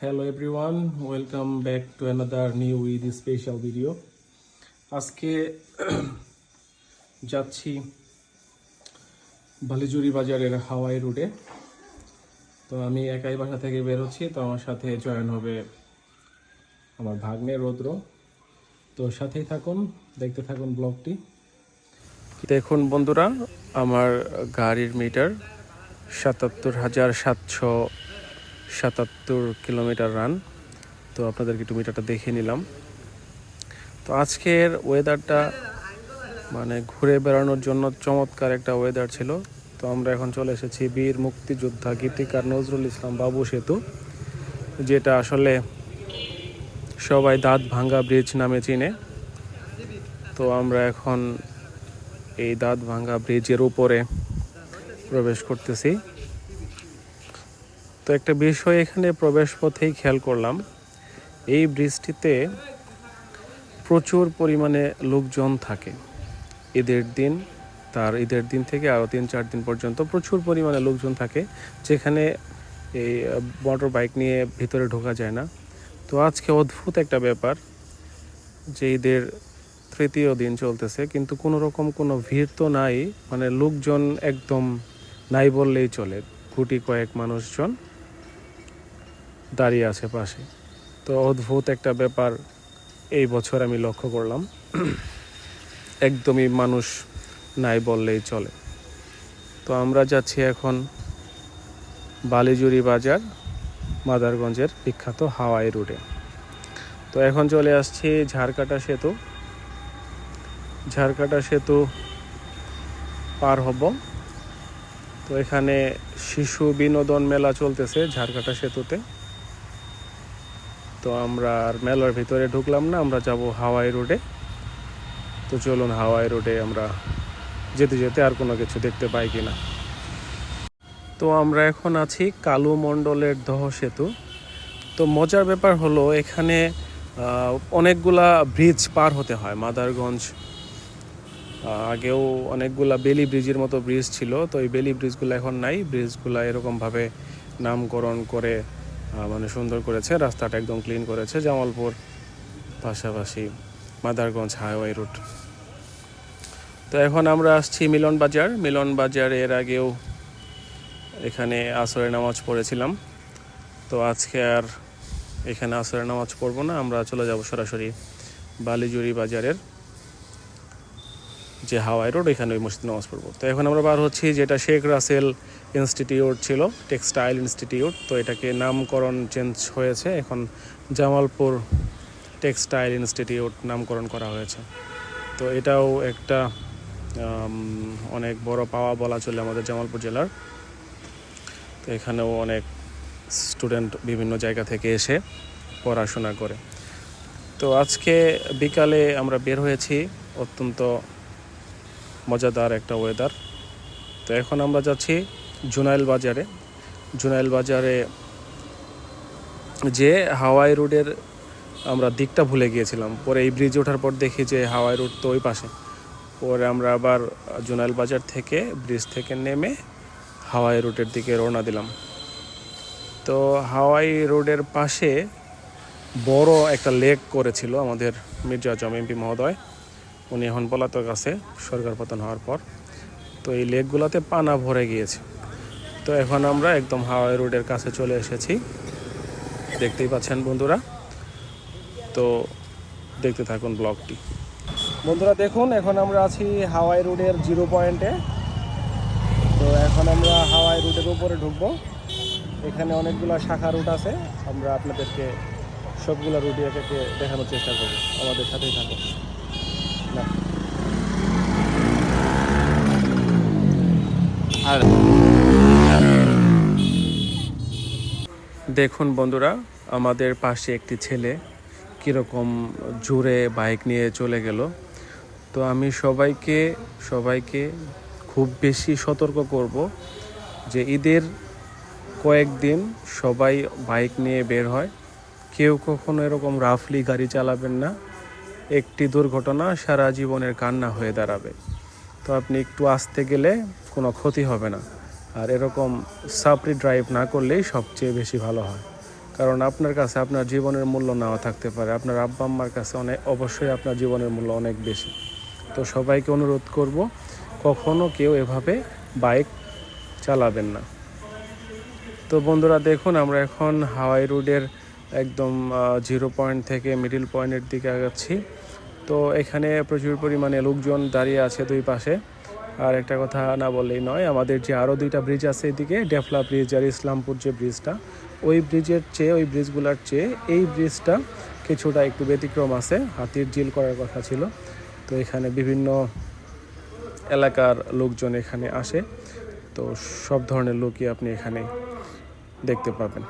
Hello everyone, welcome back to another new with special video. আজকে যাচ্ছি বালিজুরি বাজারের হাওয়াই রোডে। তো আমি একাই বাসা থেকে বের হচ্ছি। তো আমার সাথে জয়েন হবে আমার ভাগ্নে রৌদ্র। তো সাথেই থাকুন দেখতে থাকুন ব্লগটি। দেখুন বন্ধুরা আমার গাড়ির মিটার সাতাত্তর হাজার সাতশো সাতাত্তর কিলোমিটার রান তো আপনাদেরকে একটু মিটারটা দেখে নিলাম। তো আজকের ওয়েদারটা মানে ঘুরে বেড়ানোর জন্য চমৎকার একটা ওয়েদার ছিল। তো আমরা এখন চলে এসেছি বীর মুক্তিযোদ্ধা গীতিকার নজরুল ইসলাম বাবু সেতু, যেটা আসলে সবাই দাঁত ভাঙ্গা ব্রিজ নামে চিনে। তো আমরা এখন এই দাঁত ভাঙ্গা ব্রিজের উপরে প্রবেশ করতেছি। তো একটা বিষয় এখানে প্রবেশ পথেই খেয়াল করলাম। এই ব্রিজটিতে প্রচুর পরিমাণে লোকজন থাকে। ঈদের দিন, তার ঈদের দিন থেকে আরও তিন, চার দিন পর্যন্ত প্রচুর পরিমাণে লোকজন থাকে, যেখানে এই মোটর বাইক নিয়ে ভিতরে ঢোকা যায় না। তো আজকে অদ্ভুত একটা ব্যাপার যে ঈদের তৃতীয় দিন চলতেছে, কিন্তু কোনো রকম কোনো ভিড় তো নাই মানে লোকজন একদম নাই বললেই চলে। গুটি কয়েক মানুষজন দাঁড়িয়ে আছে পাশে। তো অদ্ভুত একটা ব্যাপার এই বছর আমি লক্ষ্য করলাম। একদমই মানুষ নাই বললেই চলে। তো আমরা যাচ্ছি এখন বালিজুরি বাজার, মাদারগঞ্জের বিখ্যাত হাওয়াই রুটে তো এখন চলে আসছি ঝাড়কাটা সেতু। ঝাড়কাটা সেতু পার হব। তো এখানে শিশু বিনোদন মেলা চলতেছে ঝাড়কাটা সেতুতে। তো আমরা আর মেলার ভিতরে ঢুকলাম না, আমরা যাব হাওয়াই রোডে। তো চলুন হাওয়াই রোডে আমরা যেতে যেতে আর কোনো কিছু দেখতে পাই কিনা। তো আমরা এখন আছি কালু মণ্ডলের দহ সেতু। তো মজার ব্যাপার হলো এখানে অনেকগুলা ব্রিজ পার হতে হয় মাদারগঞ্জ। আগেও অনেকগুলা বেলি ব্রিজের মতো ব্রিজ ছিল, তো এই বেলি ব্রিজগুলো এখন নাই। ব্রিজগুলো এরকমভাবে নামকরণ করে মানে সুন্দর করেছে, রাস্তাটা একদম ক্লিন করেছে, জামালপুর পাশাপাশি মাদারগঞ্জ হাইওয়ে রুট তো এখন আমরা আসছি মিলন বাজার। মিলন বাজার এর আগেও এখানে আসরের নামাজ পড়েছিলাম। তো আজকে আর এখানে আসরের নামাজ পড়ব না, আমরা চলে যাব সরাসরি বালিজুরি বাজারের যে হাওয়াই রোড এখানে ওই মসজিদ নামাজ পড়ব। তো এখন আমরা বার হচ্ছি, যেটা শেখ রাসেল ইনস্টিটিউট ছিল, টেক্সটাইল ইনস্টিটিউট, তো এটাকে নামকরণ চেঞ্জ হয়েছে। এখন জামালপুর টেক্সটাইল ইনস্টিটিউট নামকরণ করা হয়েছে। তো এটাও একটা অনেক বড় পাওয়া বলা চলে আমাদের জামালপুর জেলার। তো এখানেও অনেক স্টুডেন্ট বিভিন্ন জায়গা থেকে এসে পড়াশোনা করে। তো আজকে বিকালে আমরা বের হয়েছি, অত্যন্ত মজাদার একটা ওয়েদার তো এখন আমরা যাচ্ছি জুনাইল বাজারে। জুনাইল বাজারে যে হাওয়াই রোডের আমরা দিকটা ভুলে গিয়েছিলাম। পরে এই ব্রিজ ওঠার পর দেখি যে হাওয়াই রোড তো ওই পাশে। পরে আমরা আবার জুনাইল বাজার থেকে ব্রিজ থেকে নেমে হাওয়াই রোডের দিকে রওনা দিলাম। তো হাওয়াই রোডের পাশে বড় একটা লেক করেছিল আমাদের মির্জা আজম এমপি মহোদয়। উনি এখন পলাতক আছে, সরকার পতন হওয়ার পর। তো এই লেকগুলোতে পানা ভরে গিয়েছে। তো এখন আমরা একদম হাওয়াই রোডের কাছে চলে এসেছি। দেখতেই পাচ্ছেন বন্ধুরা। তো দেখতে থাকুন ব্লগটি। বন্ধুরা দেখুন, এখন আমরা আছি হাওয়াই রোডের জিরো পয়েন্টে। তো এখন আমরা হাওয়াই রোডের উপরে ঢুকবো। এখানে অনেকগুলো শাখা রুট আছে। আমরা আপনাদেরকে সবগুলো রুটই একে দেখানোর চেষ্টা করব। আমাদের সাথেই থাকুন। না। দেখুন বন্ধুরা, আমাদের পাশে একটি ছেলে কীরকম জোরে বাইক নিয়ে চলে গেল। তো আমি সবাইকে সবাইকে খুব বেশি সতর্ক করব যে ঈদের কয়েকদিন সবাই বাইক নিয়ে বের হয়। কেউ কখনো এরকম রাফলি গাড়ি চালাবেন না। একটি দুর্ঘটনা সারা জীবনের কান্না হয়ে দাঁড়াবে। তো আপনি একটু আসতে গেলে কোনো ক্ষতি হবে না। আর এরকম সাপরি ড্রাইভ না করলেই সবচেয়ে বেশি ভালো হয়। কারণ আপনার কাছে আপনার জীবনের মূল্য নাও থাকতে পারে। আপনার আব্বা আম্মার কাছে অনেক অবশ্যই আপনার জীবনের মূল্য অনেক বেশি। তো সবাইকে অনুরোধ করব, কখনো কেউ এভাবে বাইক চালাবেন না। তো বন্ধুরা দেখুন, আমরা এখন হাওয়াই রোডের একদম জিরো পয়েন্ট থেকে মিডিল পয়েন্টের দিকে আগাচ্ছি। তো এখানে প্রচুর পরিমাণে লোকজন দাঁড়িয়ে আছে দুই পাশে। আর একটা কথা না বললেই নয়, আমাদের যে আরও দুইটা ব্রিজ আছে এদিকে, ডেফলা ব্রিজ আর ইসলামপুর যে ব্রিজটা ওই ব্রিজের চেয়ে, ওই ব্রিজগুলোর চেয়ে এই ব্রিজটা কিছুটা একটু ব্যতিক্রম আছে, হাতির জিল করার কথা ছিল। তো এখানে বিভিন্ন এলাকার লোকজন এখানে আসে, তো সব ধরনের লোকই আপনি এখানে দেখতে পাবেন।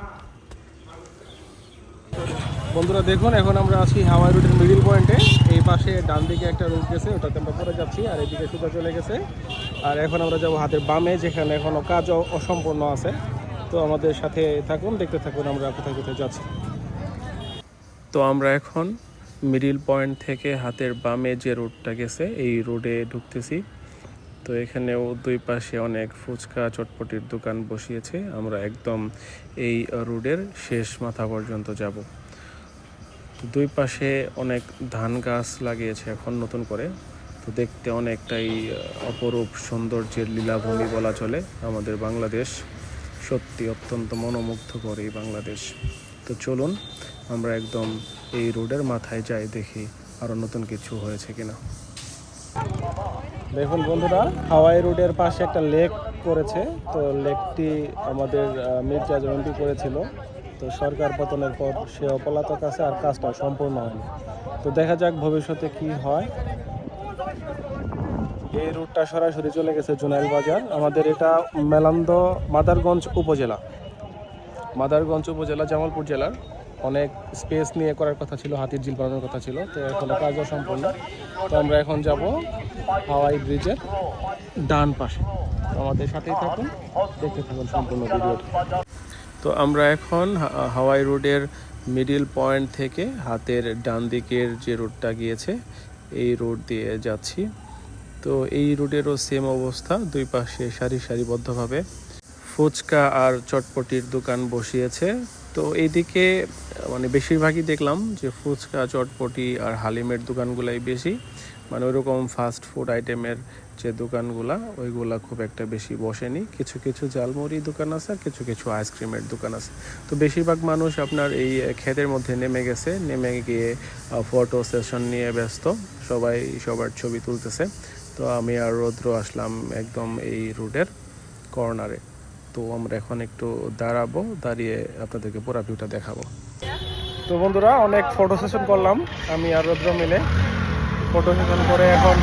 বন্ধুরা দেখুন, এখন আমরা আছি হাওয়াই রোডের মিডিল পয়েন্টে এই পাশে ডান দিকে একটা রোড গেছে, ওটাতে আমরা পরে যাচ্ছি, আর এদিকে সুতা চলে গেছে। আর এখন আমরা যাব হাতের বামে, যেখানে এখনও কাজ অসম্পূর্ণ আছে। তো আমাদের সাথে থাকুন, দেখতে থাকুন, আমরা কোথায় কোথায় যাচ্ছি। তো আমরা এখন মিডিল পয়েন্ট থেকে হাতের বামে যে রোডটা গেছে, এই রোডে ঢুকতেছি। তো এখানেও দুই পাশে অনেক ফুচকা চটপটির দোকান বসিয়েছে। আমরা একদম এই রোডের শেষ মাথা পর্যন্ত যাব। দুই পাশে অনেক ধান গাছ লাগিয়েছে এখন নতুন করে। তো দেখতে অনেকটাই অপরূপ সৌন্দর্যের লীলাভূমি বলা চলে আমাদের বাংলাদেশ। সত্যি অত্যন্ত মনোমুগ্ধকর এই বাংলাদেশ। তো চলুন, আমরা একদম এই রোডের মাথায় যাই, দেখি আরও নতুন কিছু হয়েছে কিনা। দেখুন বন্ধুরা, হাওয়াই রোডের পাশে একটা লেক করেছে। তো লেকটি আমাদের মির্জা জয়ন্তী করেছিল। তো সরকার পতনের পর সে অপলাতক আছে আর কাজটা সম্পূর্ণ হয়নি। তো দেখা যাক ভবিষ্যতে কি হয়। এই রুটটা সরাসরি চলে গেছে জুনাইল বাজার। আমাদের এটা মেলান্দ মাদারগঞ্জ উপজেলা। মাদারগঞ্জ উপজেলা, জামালপুর জেলার। অনেক স্পেস নিয়ে করার কথা ছিল, হাতির ঝিল বানানোর কথা ছিল, তো এখনও কাজও সম্পূর্ণ। তো আমরা এখন যাব হাওয়াই ব্রিজের ডান পাশে। আমাদের সাথেই থাকুন, দেখতে থাকুন সম্পূর্ণ ভিডিওটি। তো আমরা এখন হাওয়াই রোডের মিডিল পয়েন্ট থেকে হাতের ডান দিকের যে রোডটা গিয়েছে, এই রোড দিয়ে যাচ্ছি। তো এই রোডেরও সেম অবস্থা, দুই পাশে সারি সারিবদ্ধভাবে ফুচকা আর চটপটির দোকান বসিয়েছে। তো এইদিকে মানে বেশিরভাগই দেখলাম যে ফুচকা, চটপটি আর হালিমের দোকানগুলাই বেশি। মানে ওইরকম ফাস্ট ফুড আইটেমের যে দোকানগুলা, ওইগুলা খুব একটা বেশি বসেনি। কিছু কিছু জালমুড়ি দোকান আছে আর কিছু কিছু আইসক্রিমের দোকান আছে। তো বেশিরভাগ মানুষ আপনার এই ক্ষেতের মধ্যে নেমে গেছে, নেমে গিয়ে ফটো সেশন নিয়ে ব্যস্ত। সবাই সবার ছবি তুলতেছে। তো আমি আর রৌদ্র আসলাম একদম এই রুটের কর্নারে। তো আমরা এখন একটু দাঁড়াবো, দাঁড়িয়ে আপনাদেরকে পুরা ভিউটা দেখাবো। তো বন্ধুরা, অনেক ফটো সেশন করলাম, আমি আর রৌদ্র মিলে। ফটো সেশন করে এখন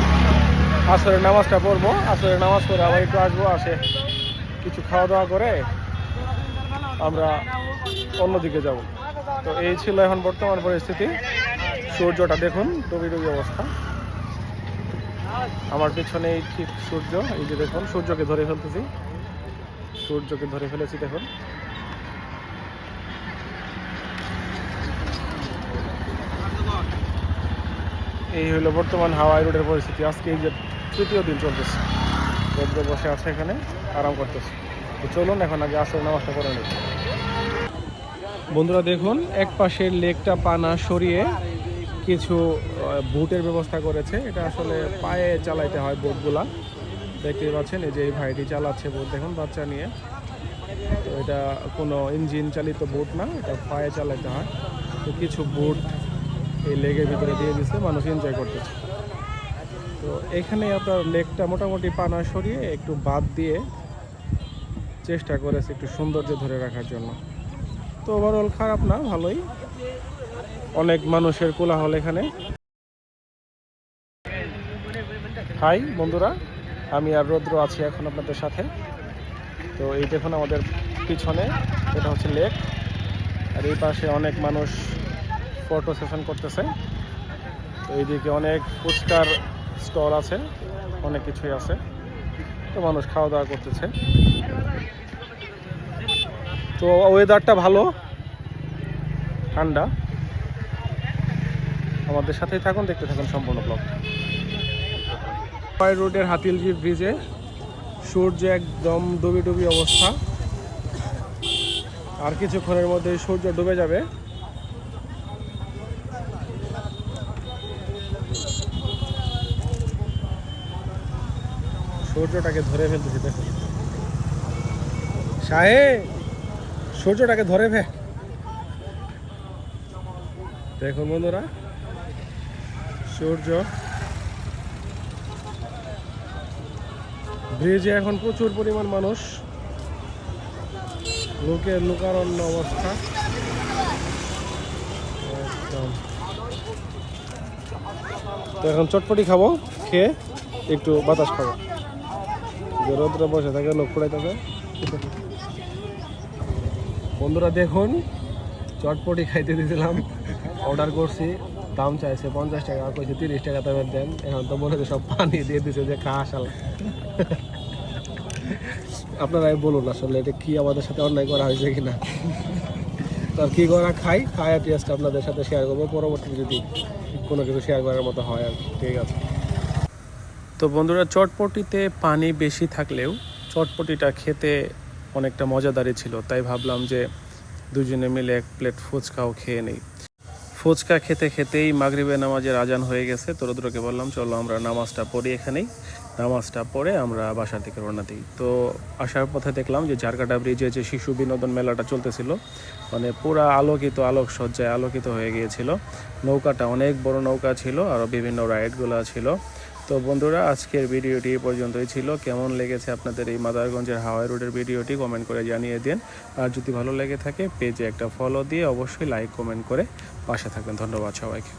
আসরের নামাজটা পড়ব। আসরের নামাজ পড়ে আবার একটু আসব, আসে কিছু খাওয়া দাওয়া করে আমরা অন্যদিকে যাব। তো এই ছিল এখন বর্তমান পরিস্থিতি। সূর্যটা দেখুন ডুবি ডুবি অবস্থা। আমার পেছনে ঠিক সূর্য, এই যে দেখুন, সূর্যকে ধরে ফেলতেছি। সূর্যকে ধরে ফেলেছি দেখুন। এই হলো বর্তমান হাওয়াই রোডের পরিস্থিতি। আজকে এই যে তৃতীয় দিন চলতেছে। রোদ্র বসে আছে এখানে, আরাম করতেছে। তো চলুন, এখন আগে আসল নামাজটা করে নেব বন্ধুরা, দেখুন, এক পাশের লেকটা পানা সরিয়ে কিছু বুটের ব্যবস্থা করেছে। এটা আসলে পায়ে চালাইতে হয় বোটগুলা দেখতেই পাচ্ছেন, এই যে এই ভাইটি চালাচ্ছে বোট দেখুন, বাচ্চা নিয়ে। তো এটা কোনো ইঞ্জিন চালিত বোট না, এটা পায়ে চালাইতে হয়। তো কিছু বুট এই লেগের ভিতরে দিয়ে দিচ্ছে মানুষ এনজয় করতেছে। তো এখানে আপনার লেকটা মোটামুটি পানা সরিয়ে একটু বাদ দিয়ে চেষ্টা করেছে একটু সৌন্দর্য ধরে রাখার জন্য। তো ওভারঅল খারাপ না, ভালোই। অনেক মানুষের কোলাহল এখানে। হাই, বন্ধুরা, আমি আর রৌদ্র আছি এখন আপনাদের সাথে। তো এই দেখুন আমাদের পিছনে, এটা হচ্ছে লেক। আর এই পাশে অনেক মানুষ ফটো সেশন করতেছে। তো এইদিকে অনেক ফুচকার স্টল আছে, অনেক কিছুই আছে। তো মানুষ খাওয়া দাওয়া করতেছে। তো ওয়েদারটা ভালো, ঠান্ডা। আমাদের সাথেই থাকুন, দেখতে থাকুন সম্পূর্ণ ব্লগ রোডের হাতিলজি ব্রিজে সূর্য একদম ডুবি ডুবি অবস্থা। আর কিছুক্ষণের মধ্যে সূর্য ডুবে যাবে। সূর্যটাকে ধরে ফেলতেছি, দেখো। শাহে সূর্যটাকে ধরে ফে দেখুন বন্ধুরা, সূর্য ব্রিজে এখন প্রচুর পরিমাণ মানুষ। লোকের লোকারণ্য অবস্থা একদম। তো এখন চটপটি খাব, খেয়ে একটু বাতাস খাব। যে বসে থাকে, লোক পড়াইতেছে বন্ধুরা, দেখুন, চটপটি খাইতে দিয়েছিলাম অর্ডার করছি, দাম চাইছে পঞ্চাশ টাকা কইছে তিরিশ টাকা দামের দেন। এখন তো মনে সব পানি দিয়ে দিছে যে খা আসাল আপনারাই বলুন আসলে এটা কি আমাদের সাথে অন্যায় করা হয়েছে কিনা? আর কি করা, খাই আর টেস্ট আপনাদের সাথে শেয়ার করব। পরবর্তীতে যদি কোনো কিছু শেয়ার করার মতো হয় আর। ঠিক আছে। তো বন্ধুরা, চটপটিতে পানি বেশি থাকলেও চটপটিটা খেতে অনেকটা মজাদারই ছিল। তাই ভাবলাম যে দুজনে মিলে এক প্লেট ফুচকাও খেয়ে নেই। ফুচকা খেতে খেতেই মাগরিবে নামাজের আজান হয়ে গেছে। তো রুদ্রকে বললাম, চলো আমরা নামাজটা পড়ি এখানেই। নামাজটা পড়ে আমরা বাসার দিকে রওনা দিই। তো আসার পথে দেখলাম যে ঝারকাটা ব্রিজে যে শিশু বিনোদন মেলাটা চলতেছিল মানে পুরা আলোকিত আলোক সজ্জায় আলোকিত হয়ে গিয়েছিল। নৌকাটা অনেক বড় নৌকা ছিল আরও বিভিন্ন রাইডগুলো ছিল। তো বন্ধুরা, আজকের ভিডিওটি এই পর্যন্তই ছিল। কেমন লেগেছে আপনাদের এই মাদারগঞ্জের হাওয়াই রোডের ভিডিওটি কমেন্ট করে জানিয়ে দিন। আর যদি ভালো লেগে থাকে, পেজে একটা ফলো দিয়ে অবশ্যই লাইক কমেন্ট করে পাশে থাকবেন। ধন্যবাদ সবাইকে।